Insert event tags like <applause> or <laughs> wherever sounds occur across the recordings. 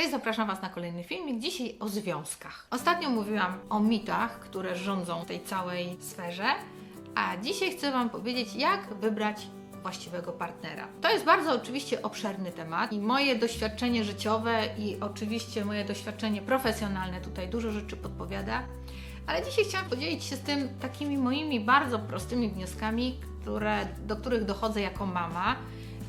Cześć, zapraszam Was na kolejny filmik. Dzisiaj o związkach. Ostatnio mówiłam o mitach, które rządzą tej całej sferze, a dzisiaj chcę Wam powiedzieć, jak wybrać właściwego partnera. To jest bardzo oczywiście obszerny temat i moje doświadczenie życiowe i oczywiście moje doświadczenie profesjonalne tutaj dużo rzeczy podpowiada. Ale dzisiaj chciałam podzielić się z tym takimi moimi bardzo prostymi wnioskami, które, do których dochodzę jako mama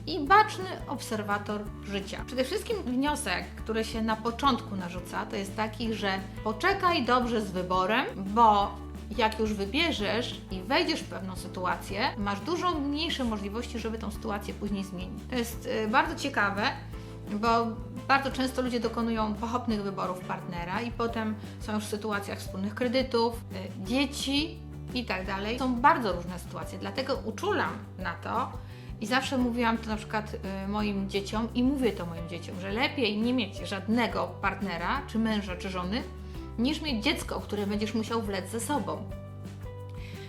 i baczny obserwator życia. Przede wszystkim wniosek, który się na początku narzuca, to jest taki, że poczekaj dobrze z wyborem, bo jak już wybierzesz i wejdziesz w pewną sytuację, masz dużo mniejsze możliwości, żeby tą sytuację później zmienić. To jest y, bardzo ciekawe, bo bardzo często ludzie dokonują pochopnych wyborów partnera i potem są już w sytuacjach wspólnych kredytów, y, dzieci i tak dalej. Są bardzo różne sytuacje, dlatego uczulam na to i zawsze mówiłam to na przykład y, moim dzieciom i mówię to moim dzieciom, że lepiej nie mieć żadnego partnera, czy męża, czy żony, niż mieć dziecko, które będziesz musiał wlec ze sobą.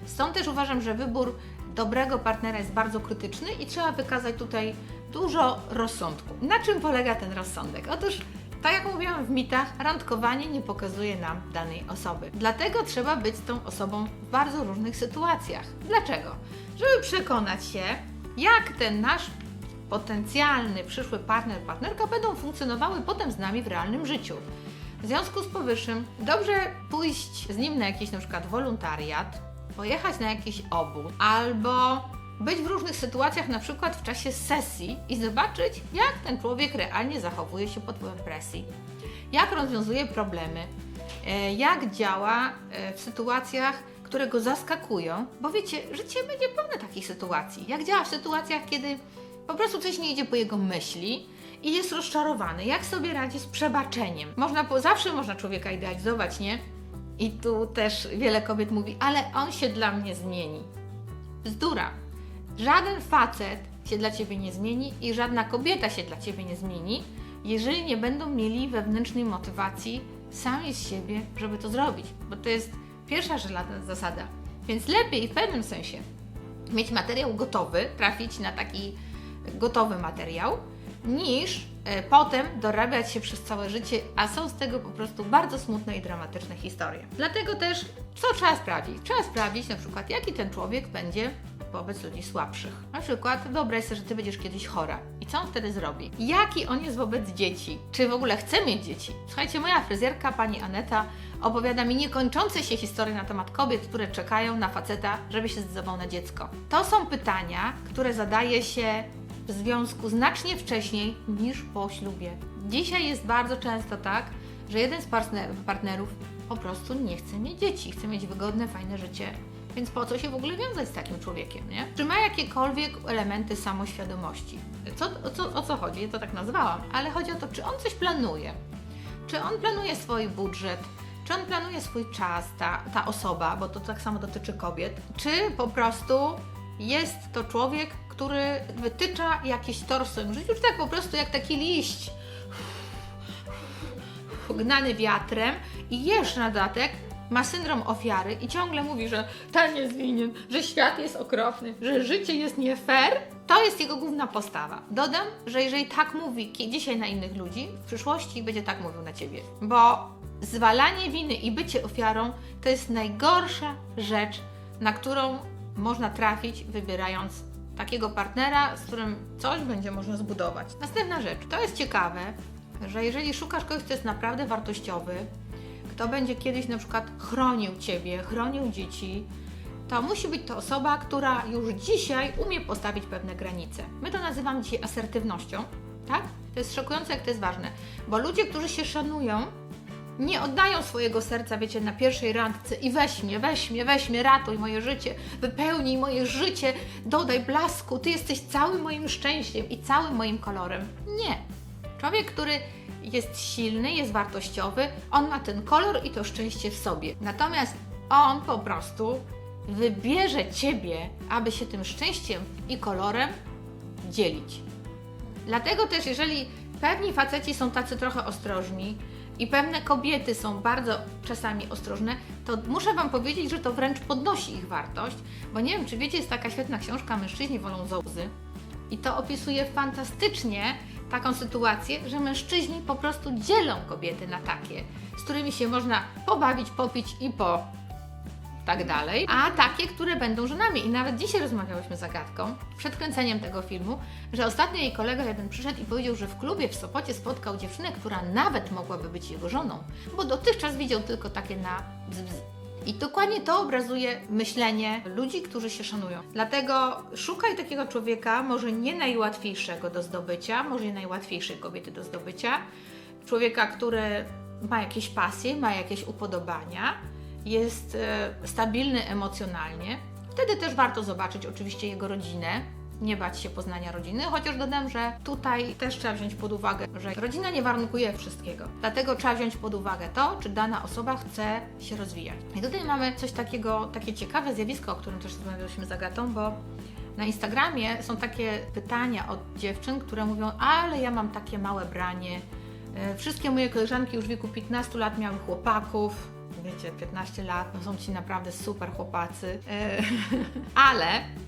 Stąd też uważam, że wybór dobrego partnera jest bardzo krytyczny i trzeba wykazać tutaj dużo rozsądku. Na czym polega ten rozsądek? Otóż, tak jak mówiłam w mitach, randkowanie nie pokazuje nam danej osoby. Dlatego trzeba być tą osobą w bardzo różnych sytuacjach. Dlaczego? Żeby przekonać się, jak ten nasz potencjalny przyszły partner, partnerka będą funkcjonowały potem z nami w realnym życiu. W związku z powyższym dobrze pójść z nim na jakiś na przykład wolontariat, pojechać na jakiś obóz albo być w różnych sytuacjach, na przykład w czasie sesji i zobaczyć, jak ten człowiek realnie zachowuje się pod wpływem presji, jak rozwiązuje problemy, e, jak działa e, w sytuacjach, które go zaskakują, bo wiecie, życie będzie pełne takich sytuacji. Jak działa w sytuacjach, kiedy po prostu coś nie idzie po jego myśli i jest rozczarowany, jak sobie radzi z przebaczeniem. Można, zawsze można człowieka idealizować, nie? I tu też wiele kobiet mówi, ale on się dla mnie zmieni. Bzdura. Żaden facet się dla ciebie nie zmieni i żadna kobieta się dla ciebie nie zmieni, jeżeli nie będą mieli wewnętrznej motywacji sami z siebie, żeby to zrobić. Bo to jest pierwsza zasada. Więc lepiej w pewnym sensie mieć materiał gotowy, trafić na taki gotowy materiał, niż e, potem dorabiać się przez całe życie, a są z tego po prostu bardzo smutne i dramatyczne historie. Dlatego też, co trzeba sprawdzić? Trzeba sprawdzić na przykład, jaki ten człowiek będzie wobec ludzi słabszych. Na przykład wyobraź sobie, że Ty będziesz kiedyś chora i co on wtedy zrobi? Jaki on jest wobec dzieci? Czy w ogóle chce mieć dzieci? Słuchajcie, moja fryzjerka, pani Aneta, opowiada mi niekończące się historie na temat kobiet, które czekają na faceta, żeby się zdecydował na dziecko. To są pytania, które zadaje się w związku znacznie wcześniej niż po ślubie. Dzisiaj jest bardzo często tak, że jeden z partner- partnerów po prostu nie chce mieć dzieci, chce mieć wygodne, fajne życie. Więc po co się w ogóle wiązać z takim człowiekiem, nie? Czy ma jakiekolwiek elementy samoświadomości? Co, o, co, o co chodzi? Ja to tak nazwałam, ale chodzi o to, czy on coś planuje. Czy on planuje swój budżet? Czy on planuje swój czas, ta, ta osoba, bo to tak samo dotyczy kobiet? Czy po prostu jest to człowiek, który wytycza jakiś tor w swoim życiu, czy tak po prostu jak taki liść gnany wiatrem i jeszcze na dodatek ma syndrom ofiary i ciągle mówi, że ten jest winien, że świat jest okropny, że życie jest nie fair, to jest jego główna postawa. Dodam, że jeżeli tak mówi dzisiaj na innych ludzi, w przyszłości będzie tak mówił na ciebie. Bo zwalanie winy i bycie ofiarą to jest najgorsza rzecz, na którą można trafić, wybierając takiego partnera, z którym coś będzie można zbudować. Następna rzecz. To jest ciekawe, że jeżeli szukasz kogoś, kto jest naprawdę wartościowy, kto będzie kiedyś na przykład chronił Ciebie, chronił dzieci, to musi być to osoba, która już dzisiaj umie postawić pewne granice. My to nazywamy dzisiaj asertywnością, tak? To jest szokujące, jak to jest ważne, bo ludzie, którzy się szanują, nie oddają swojego serca, wiecie, na pierwszej randce i weź mnie, weź mnie, weź mnie, ratuj moje życie, wypełnij moje życie, dodaj blasku, Ty jesteś całym moim szczęściem i całym moim kolorem. Nie. Człowiek, który jest silny, jest wartościowy, on ma ten kolor i to szczęście w sobie. Natomiast on po prostu wybierze Ciebie, aby się tym szczęściem i kolorem dzielić. Dlatego też, jeżeli pewni faceci są tacy trochę ostrożni i pewne kobiety są bardzo czasami ostrożne, to muszę Wam powiedzieć, że to wręcz podnosi ich wartość, bo nie wiem, czy wiecie, jest taka świetna książka Mężczyźni wolą zołzy i to opisuje fantastycznie taką sytuację, że mężczyźni po prostu dzielą kobiety na takie, z którymi się można pobawić, popić i po tak dalej, a takie, które będą żonami. I nawet dzisiaj rozmawiałyśmy z Agatką przed kręceniem tego filmu, że ostatnio jej kolega jeden przyszedł i powiedział, że w klubie w Sopocie spotkał dziewczynę, która nawet mogłaby być jego żoną, bo dotychczas widział tylko takie na bzz. I dokładnie to obrazuje myślenie ludzi, którzy się szanują. Dlatego szukaj takiego człowieka, może nie najłatwiejszego do zdobycia, może nie najłatwiejszej kobiety do zdobycia, człowieka, który ma jakieś pasje, ma jakieś upodobania, jest e, stabilny emocjonalnie. Wtedy też warto zobaczyć oczywiście jego rodzinę, nie bać się poznania rodziny, chociaż dodam, że tutaj też trzeba wziąć pod uwagę, że rodzina nie warunkuje wszystkiego. Dlatego trzeba wziąć pod uwagę to, czy dana osoba chce się rozwijać. I tutaj mamy coś takiego, takie ciekawe zjawisko, o którym też rozmawialiśmy z Agatą, bo na Instagramie są takie pytania od dziewczyn, które mówią, ale ja mam takie małe branie. E, Wszystkie moje koleżanki już w wieku 15 lat miały chłopaków. Wiecie, 15 lat, no są ci naprawdę super chłopacy. E, <laughs> Ale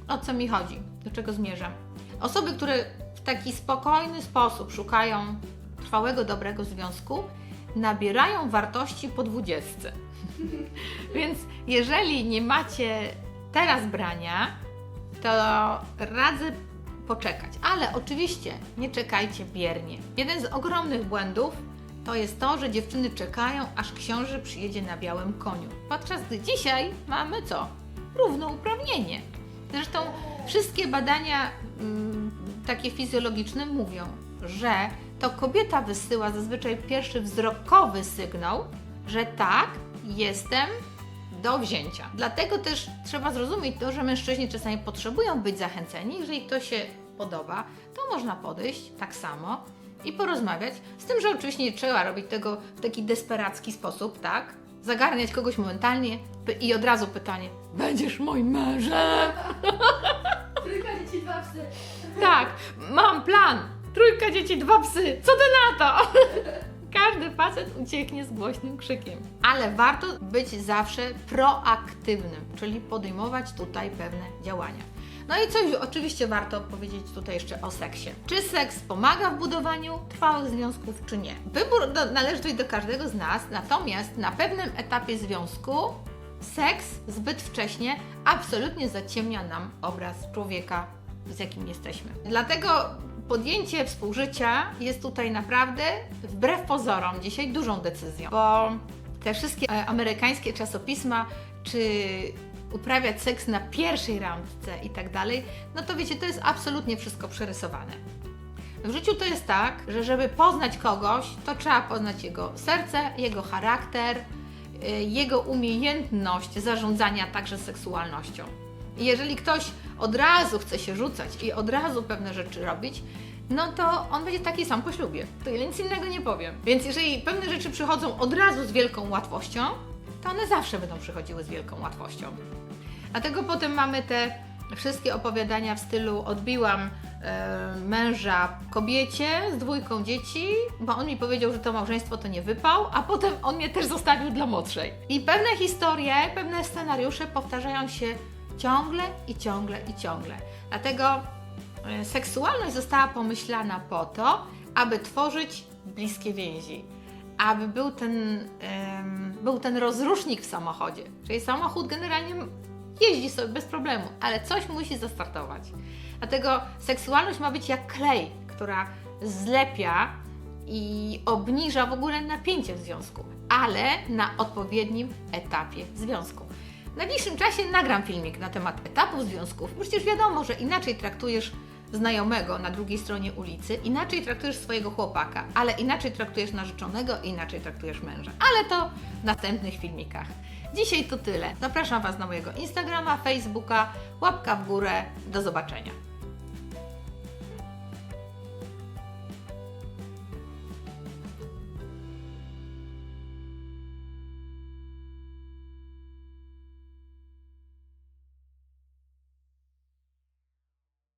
o co mi chodzi? Do czego zmierzam? Osoby, które w taki spokojny sposób szukają trwałego, dobrego związku, nabierają wartości po 20. <laughs> Więc jeżeli nie macie teraz brania, to radzę poczekać. Ale oczywiście nie czekajcie biernie. Jeden z ogromnych błędów to jest to, że dziewczyny czekają, aż książę przyjedzie na białym koniu. Podczas gdy dzisiaj mamy co? Równouprawnienie. Zresztą wszystkie badania mm, takie fizjologiczne mówią, że to kobieta wysyła zazwyczaj pierwszy wzrokowy sygnał, że tak, jestem do wzięcia. Dlatego też trzeba zrozumieć to, że mężczyźni czasami potrzebują być zachęceni. Jeżeli ktoś się podoba, to można podejść tak samo i porozmawiać. Z tym, że oczywiście nie trzeba robić tego w taki desperacki sposób, tak? Zagarniać kogoś momentalnie i od razu pytanie: Będziesz moim mężem? <laughs> Trójka dzieci, dwa psy. Tak, mam plan. Trójka dzieci, dwa psy. Co ty na to? <laughs> Każdy facet ucieknie z głośnym krzykiem. Ale warto być zawsze proaktywnym, czyli podejmować tutaj pewne działania. No i coś oczywiście warto powiedzieć tutaj jeszcze o seksie. Czy seks pomaga w budowaniu trwałych związków, czy nie? Wybór do, należy tutaj do każdego z nas, natomiast na pewnym etapie związku seks zbyt wcześnie absolutnie zaciemnia nam obraz człowieka, z jakim jesteśmy. Dlatego podjęcie współżycia jest tutaj naprawdę, wbrew pozorom, dzisiaj dużą decyzją, bo te wszystkie e, amerykańskie czasopisma, czy uprawiać seks na pierwszej randce i tak dalej, no to wiecie, to jest absolutnie wszystko przerysowane. W życiu to jest tak, że żeby poznać kogoś, to trzeba poznać jego serce, jego charakter, y, jego umiejętność zarządzania także seksualnością. I jeżeli ktoś od razu chce się rzucać i od razu pewne rzeczy robić, no to on będzie taki sam po ślubie. To ja nic innego nie powiem. Więc jeżeli pewne rzeczy przychodzą od razu z wielką łatwością, to one zawsze będą przychodziły z wielką łatwością. Dlatego potem mamy te wszystkie opowiadania w stylu odbiłam e, męża kobiecie z dwójką dzieci, bo on mi powiedział, że to małżeństwo to nie wypał, a potem on mnie też zostawił dla młodszej. I pewne historie, pewne scenariusze powtarzają się ciągle i ciągle i ciągle. Dlatego e, seksualność została pomyślana po to, aby tworzyć bliskie więzi. Aby był ten, em, był ten rozrusznik w samochodzie. Czyli samochód generalnie jeździ sobie bez problemu, ale coś musi zastartować. Dlatego seksualność ma być jak klej, która zlepia i obniża w ogóle napięcie w związku, ale na odpowiednim etapie związku. W najbliższym czasie nagram filmik na temat etapów związków. Przecież wiadomo, że inaczej traktujesz znajomego na drugiej stronie ulicy, inaczej traktujesz swojego chłopaka, ale inaczej traktujesz narzeczonego inaczej traktujesz męża. Ale to w następnych filmikach. Dzisiaj to tyle. Zapraszam Was na mojego Instagrama, Facebooka, łapka w górę. Do zobaczenia.